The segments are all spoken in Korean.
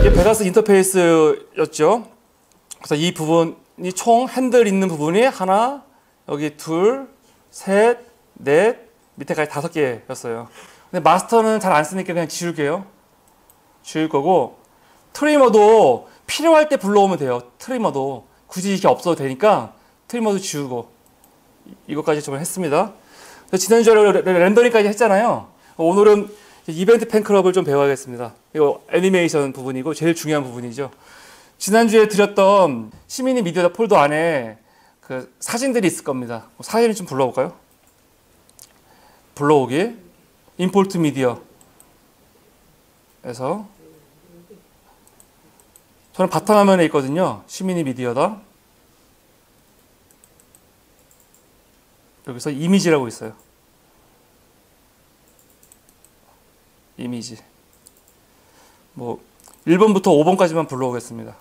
이게 베가스 인터페이스였죠. 그래서 이 부분이 총 핸들 있는 부분이 하나, 여기 둘, 셋, 넷, 밑에까지 다섯 개였어요. 근데 마스터는 잘 안 쓰니까 그냥 지울게요. 지울 거고 트리머도 필요할 때 불러오면 돼요. 트리머도 굳이 이게 없어도 되니까 트리머도 지우고 이- 이것까지 좀 했습니다. 지난주에 렌더링까지 했잖아요. 오늘은 이벤트 팬클럽을 좀 배워야겠습니다. 이거 애니메이션 부분이고 제일 중요한 부분이죠. 지난주에 드렸던 시민이 미디어 폴더 안에 그 사진들이 있을 겁니다. 사진을 좀 불러볼까요? 불러오기 임포트 미디어에서 저는 바탕화면에 있거든요. 시민이 미디어다. 여기서 이미지라고 있어요. 이미지. 뭐 1번부터 5번까지만 불러오겠습니다.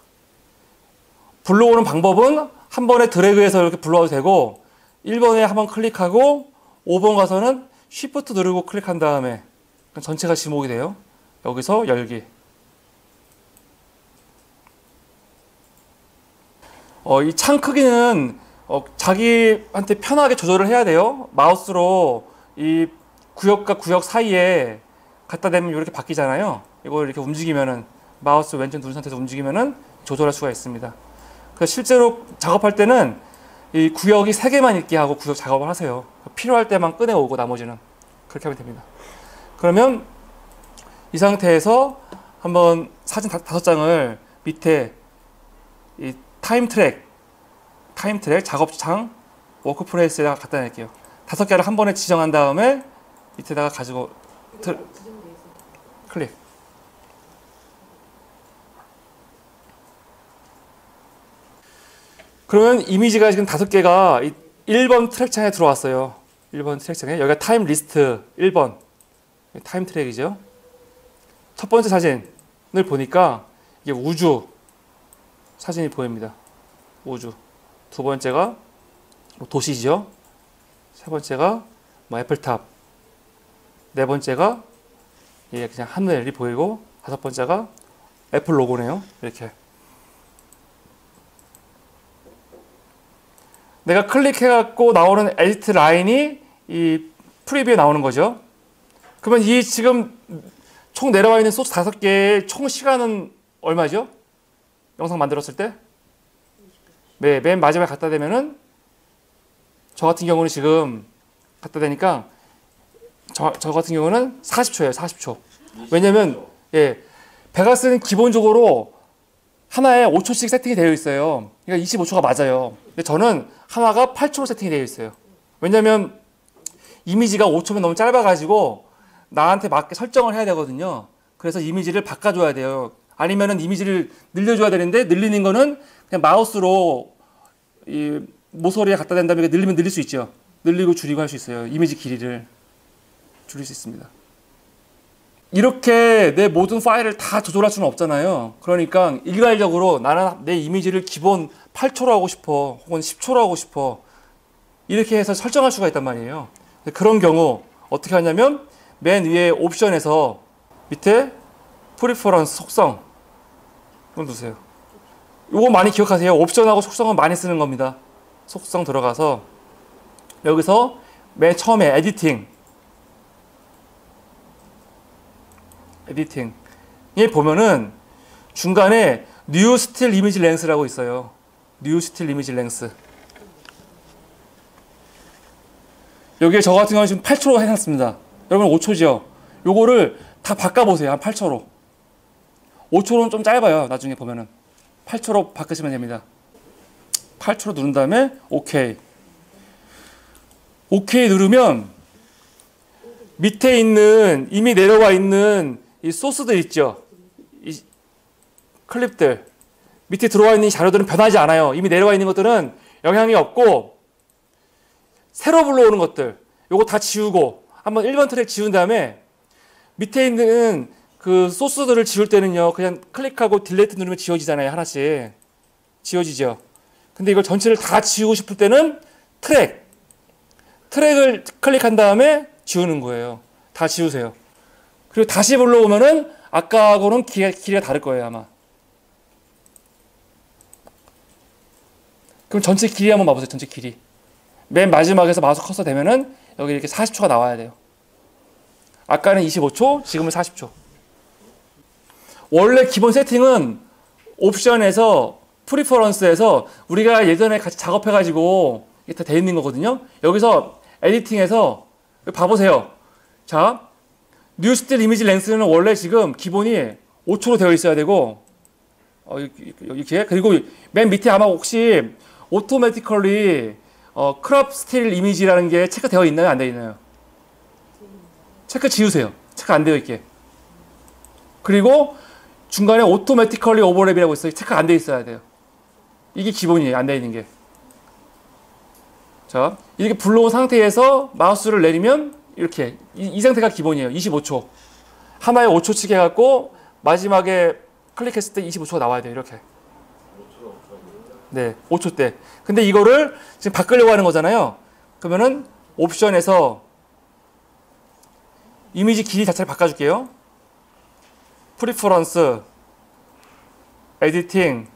불러오는 방법은 한 번에 드래그해서 이렇게 불러와도 되고 1번에 한 번 클릭하고 5번 가서는 쉬프트 누르고 클릭한 다음에 전체가 지목이 돼요. 여기서 열기. 어, 이 창 크기는 어, 자기한테 편하게 조절을 해야 돼요. 마우스로 이 구역과 구역 사이에 갖다 대면 이렇게 바뀌잖아요. 이걸 이렇게 움직이면은 마우스 왼쪽 누른 상태에서 움직이면은 조절할 수가 있습니다. 그래서 실제로 작업할 때는 이 구역이 세 개만 있게 하고 구역 작업을 하세요. 필요할 때만 꺼내오고 나머지는 그렇게 하면 됩니다. 그러면 이 상태에서 한번 사진 다, 다섯 장을 밑에 이 타임 트랙, 타임 트랙 작업창 워크프레스에다가 갖다 낼게요. 다섯 개를 한 번에 지정한 다음에 밑에다가 가지고 들, 클릭. 그러면 이미지가 지금 다섯 개가 1번 트랙창에 들어왔어요. 1번 트랙창에 여기가 타임 리스트 1번 타임 트랙이죠. 첫 번째 사진을 보니까 이게 우주 사진이 보입니다. 우주. 두 번째가 뭐 도시죠. 세 번째가 뭐 애플탑. 네 번째가 예 그냥 하늘이 보이고 다섯 번째가 애플 로고네요. 이렇게. 내가 클릭해갖고 나오는 에디트 라인이 이 프리뷰에 나오는 거죠. 그러면 이 지금 총 내려와 있는 소스 다섯 개의 총 시간은 얼마죠? 영상 만들었을 때? 네, 맨 마지막에 갖다 대면은 저 같은 경우는 지금 갖다 대니까 저, 저 같은 경우는 40초예요, 40초. 왜냐면 예, 베가스는 기본적으로 하나에 5초씩 세팅이 되어 있어요. 그러니까 25초가 맞아요. 근데 저는 하나가 8초로 세팅이 되어 있어요. 왜냐면 이미지가 5초면 너무 짧아가지고 나한테 맞게 설정을 해야 되거든요. 그래서 이미지를 바꿔줘야 돼요. 아니면은 이미지를 늘려줘야 되는데 늘리는 거는 그냥 마우스로 이 모서리에 갖다 댄 다음에 늘리면 늘릴 수 있죠. 늘리고 줄이고 할 수 있어요. 이미지 길이를 줄일 수 있습니다. 이렇게 내 모든 파일을 다 조절할 수는 없잖아요. 그러니까 일괄적으로 나는 내 이미지를 기본 8초로 하고 싶어, 혹은 10초로 하고 싶어. 이렇게 해서 설정할 수가 있단 말이에요. 그런 경우 어떻게 하냐면 맨 위에 옵션에서 밑에 프리퍼런스 속성 이걸 누르세요. 이거 많이 기억하세요. 옵션하고 속성은 많이 쓰는 겁니다. 속성 들어가서 여기서 맨 처음에 에디팅 에디팅에 보면은 중간에 뉴 스틸 이미지 랭스라고 있어요. 뉴 스틸 이미지 랭스. 여기에 저 같은 경우는 지금 8초로 해놨습니다. 여러분 5초죠. 요거를 다 바꿔보세요. 한 8초로. 5초로는 좀 짧아요. 나중에 보면은 8초로 바꾸시면 됩니다. 8초로 누른 다음에 오케이. 오케이 누르면 밑에 있는 이미 내려와 있는 이 소스들 있죠. 이 클립들 밑에 들어와 있는 이 자료들은 변하지 않아요. 이미 내려와 있는 것들은 영향이 없고 새로 불러오는 것들 요거 다 지우고 한번 1번 트랙 지운 다음에 밑에 있는 그 소스들을 지울 때는요 그냥 클릭하고 딜레이트 누르면 지워지잖아요 하나씩. 지워지죠. 근데 이걸 전체를 다 지우고 싶을 때는 트랙. 트랙을 클릭한 다음에 지우는 거예요. 다 지우세요. 그리고 다시 불러오면은 아까하고는 길이가, 길이가 다를 거예요 아마. 그럼 전체 길이 한번 봐보세요. 전체 길이. 맨 마지막에서 마우스 커서 되면은 여기 이렇게 40초가 나와야 돼요. 아까는 25초, 지금은 40초. 원래 기본 세팅은 옵션에서 프리퍼런스에서 우리가 예전에 같이 작업해가지고 이게 다 돼 있는 거거든요. 여기서 에디팅에서 봐보세요. 자, 뉴 스틸 이미지 렌스는 원래 지금 기본이 5초로 되어 있어야 되고 어, 이렇게 그리고 맨 밑에 아마 혹시 오토매티컬리 어, 크롭 스틸 이미지라는 게 체크되어 있나요? 안 되어 있나요? 체크 지우세요. 체크 안 되어 있게. 그리고 중간에 오토매티컬리 오버랩이라고 있어요. 체크 안 되어 있어야 돼요. 이게 기본이에요. 안 되어 있는 게. 자, 이렇게 불러온 상태에서 마우스를 내리면 이렇게 이, 이 상태가 기본이에요. 25초. 하나에 5초치게 해갖고 마지막에 클릭했을 때 25초가 나와야 돼요. 이렇게. 네, 5초 때. 근데 이거를 지금 바꾸려고 하는 거잖아요. 그러면은 옵션에서 이미지 길이 자체를 바꿔줄게요. 프리퍼런스, 에디팅,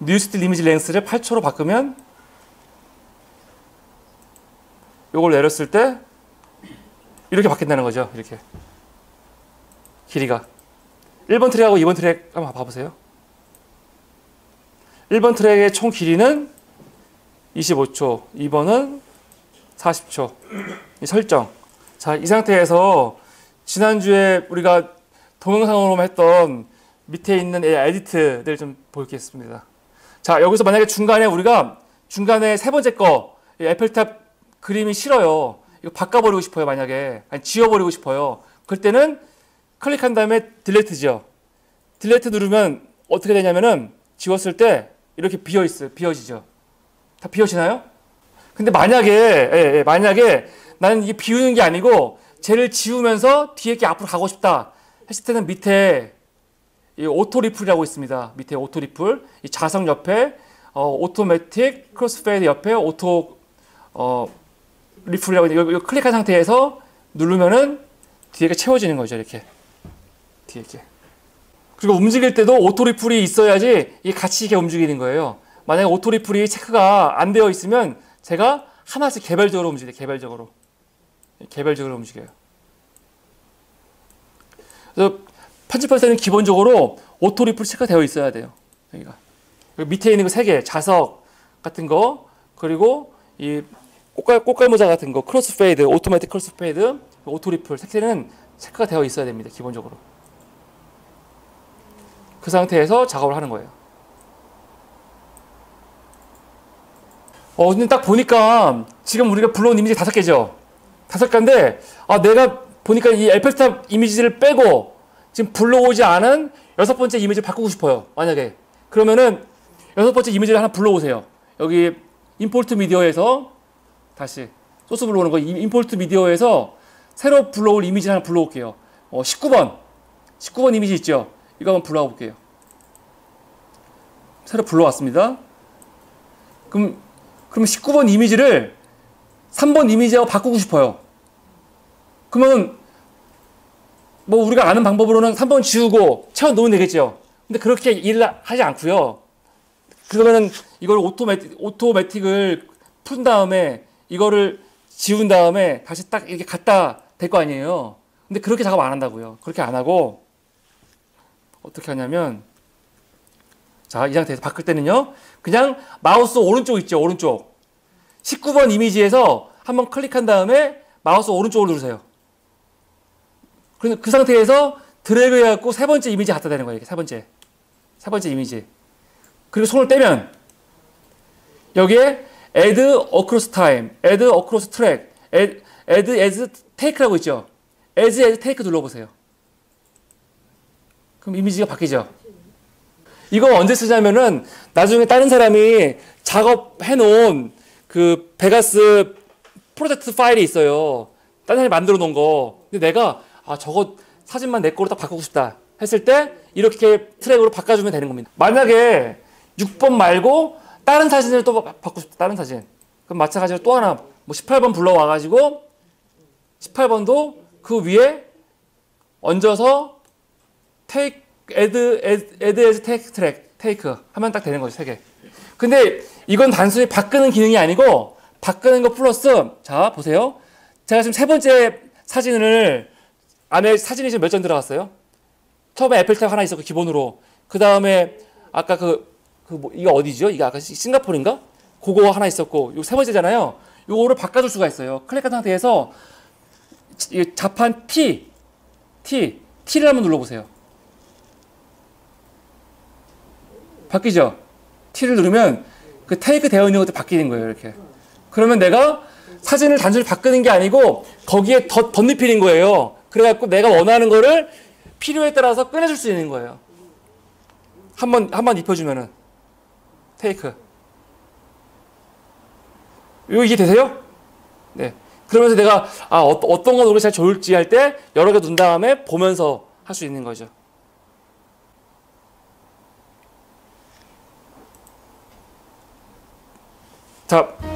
뉴스틸 이미지 렌스를 8초로 바꾸면 요걸 내렸을 때 이렇게 바뀐다는 거죠. 이렇게. 길이가. 1번 트랙하고 2번 트랙 한번 봐보세요. 1번 트랙의 총 길이는 25초, 2번은 40초. 설정. 자, 이 상태에서 지난주에 우리가 동영상으로 했던 밑에 있는 에디트들 좀 보겠습니다. 자, 여기서 만약에 중간에 우리가 중간에 세 번째 거 에펠탑 그림이 싫어요. 이거 바꿔버리고 싶어요, 만약에. 아니, 지워버리고 싶어요. 그럴 때는 클릭한 다음에 딜레트죠. 딜레트 누르면 어떻게 되냐면은 지웠을 때 이렇게 비어 있어요. 비어지죠. 다 비어지나요? 근데 만약에 예, 예, 만약에 나는 이게 비우는 게 아니고 쟤를 지우면서 뒤에 게 앞으로 가고 싶다 했을 때는 밑에 이 오토 리플이라고 있습니다. 밑에 오토 리플 이 자석 옆에 어, 오토매틱 크로스페이드 옆에 오토 어, 리플이라고 이거, 이거 클릭한 상태에서 누르면은 뒤에가 채워지는 거죠 이렇게 뒤에 이렇게 그리고 움직일 때도 오토 리플이 있어야지 같이 이렇게 움직이는 거예요. 만약에 오토 리플이 체크가 안 되어 있으면 제가 하나씩 개별적으로 움직여요. 개별적으로. 개별적으로 움직여요. 그래서 편집할 때는 기본적으로 오토 리플 체크가 되어 있어야 돼요. 여기가. 밑에 있는 거 세 개, 자석 같은 거, 그리고 이 꽃갈, 꽃갈 모자 같은 거, 크로스 페이드, 오토매틱 크로스 페이드, 오토 리플 세 개는 체크가 되어 있어야 됩니다. 기본적으로. 그 상태에서 작업을 하는 거예요. 어, 근데 딱 보니까 지금 우리가 불러온 이미지 다섯 개죠? 다섯 개인데, 아, 내가 보니까 이 에펠탑 이미지를 빼고 지금 불러오지 않은 여섯 번째 이미지를 바꾸고 싶어요. 만약에. 그러면은 여섯 번째 이미지를 하나 불러오세요. 여기 임포트 미디어에서 다시 소스 불러오는 거 임포트 미디어에서 새로 불러올 이미지 하나 불러올게요. 어, 19번. 19번 이미지 있죠? 이거 한번 불러와 볼게요. 새로 불러왔습니다. 그럼, 그럼 19번 이미지를 3번 이미지하고 바꾸고 싶어요. 그러면 뭐 우리가 아는 방법으로는 3번 지우고 채워 놓으면 되겠죠. 근데 그렇게 일을 하지 않고요. 그러면은 이걸 오토매틱, 오토매틱을 푼 다음에 이거를 지운 다음에 다시 딱 이렇게 갖다 될 거 아니에요. 근데 그렇게 작업 안 한다고요. 그렇게 안 하고 어떻게 하냐면 자, 이 상태에서 바꿀 때는요. 그냥 마우스 오른쪽 있죠. 오른쪽. 19번 이미지에서 한번 클릭한 다음에 마우스 오른쪽으로 누르세요. 그래서 그 상태에서 드래그 해갖고 세 번째 이미지 갖다 대는 거예요. 세 번째. 세 번째 이미지. 그리고 손을 떼면 여기에 add across time, add across track, add, add as take라고 있죠. as as take 눌러보세요. 그럼 이미지가 바뀌죠. 이거 언제 쓰냐면은 나중에 다른 사람이 작업해 놓은 그 베가스 프로젝트 파일이 있어요. 다른 사람이 만들어 놓은 거. 근데 내가 아 저거 사진만 내 거로 딱 바꾸고 싶다 했을 때 이렇게 트랙으로 바꿔주면 되는 겁니다. 만약에 6번 말고 다른 사진을 또 바꾸고 싶다. 다른 사진. 그럼 마찬가지로 또 하나 뭐 18번 불러와 가지고 18번도 그 위에 얹어서 take add add, take track take 하면 딱 되는 거죠 세 개. 근데 이건 단순히 바꾸는 기능이 아니고 바꾸는 거 플러스 자 보세요. 제가 지금 세 번째 사진을 안에 사진이 지금 몇 점 들어갔어요? 처음에 에펠탑 하나 있었고 기본으로 그 다음에 아까 그, 그 뭐, 이게 어디죠? 이게 아까 시- 싱가포르인가? 그거 하나 있었고 요 세 번째잖아요. 요거를 바꿔줄 수가 있어요. 클릭한 상태에서 이 자판 T T T를 한번 눌러보세요. 바뀌죠? T를 누르면 그 테이크 되어 있는 것도 바뀌는 거예요. 이렇게. 그러면 내가 사진을 단순히 바꾸는 게 아니고 거기에 덧 덧입히는 거예요. 그래갖고 내가 원하는 거를 필요에 따라서 꺼내줄 수 있는 거예요. 한 번 한 번 입혀주면은 테이크. 이거 이해 되세요? 네. 그러면서 내가 아 어, 거 노래 잘 좋을지 할 때 여러 개눈 다음에 보면서 할 수 있는 거죠. 자